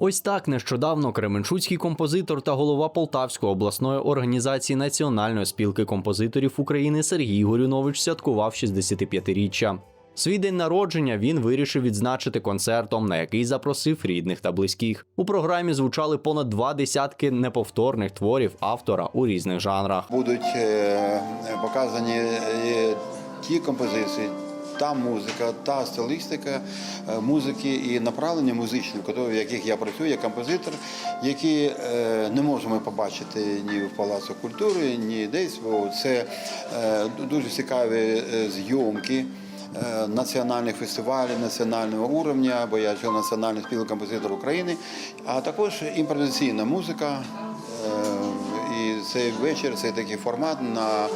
Ось так нещодавно кременчуцький композитор та голова Полтавської обласної організації Національної спілки композиторів України Сергій Горюнович святкував 65-річчя. Свій день народження він вирішив відзначити концертом, на який запросив рідних та близьких. У програмі звучали понад два десятки неповторних творів автора у різних жанрах. Будуть е, показані е, ті композиції, та музика, та стилістика е, музики і направлення музичні, в яких я працюю як композитор, які е, не можемо побачити ні в Палацу культури, ні десь. Бо Це е, дуже цікаві зйомки. Національних фестивалів національного уровня, бо я член національної спілки композитор України, а також імпровізаційна музика. І цей вечір це такий формат, на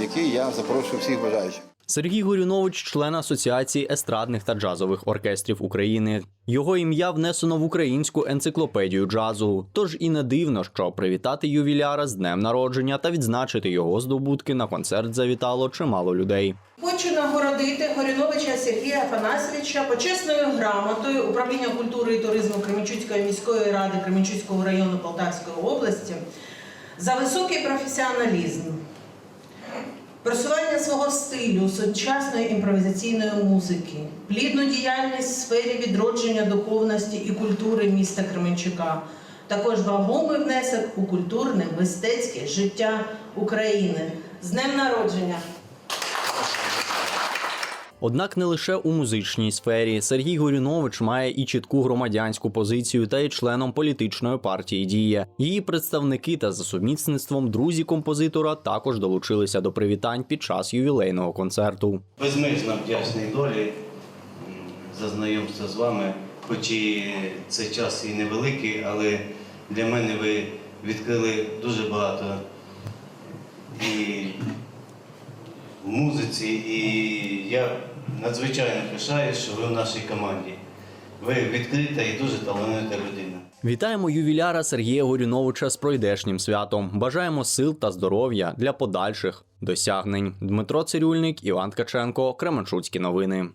який я запрошую всіх бажаючих. Сергій Горюнович, член Асоціації естрадних та джазових оркестрів України. Його ім'я внесено в українську енциклопедію джазу. Тож і не дивно, що привітати ювіляра з днем народження та відзначити його здобутки на концерт завітало чимало людей. Хочу нагородити Горіновича Сергія Афанасьовича почесною грамотою управління культури і туризму Кременчуцької міської ради Кременчуцького району Полтавської області за високий професіоналізм, просування свого стилю сучасної імпровізаційної музики, плідну діяльність в сфері відродження духовності і культури міста Кременчука, також вагомий внесок у культурне, мистецьке життя України. З днем народження! Однак не лише у музичній сфері Сергій Горюнович має і чітку громадянську позицію та є членом політичної партії Дія. Її представники та за сумісництвом друзі композитора також долучилися до привітань під час ювілейного концерту. Безмежно вдячний долі за знайомство з вами, хоч і цей час і невеликий, але для мене ви відкрили дуже багато і в музиці, і я надзвичайно пишаюсь, що ви в нашій команді. Ви відкрита і дуже талановита людина. Вітаємо ювіляра Сергія Горюновича з пройдешнім святом. Бажаємо сил та здоров'я для подальших досягнень. Дмитро Цирюльник, Іван Ткаченко, Кременчуцькі новини.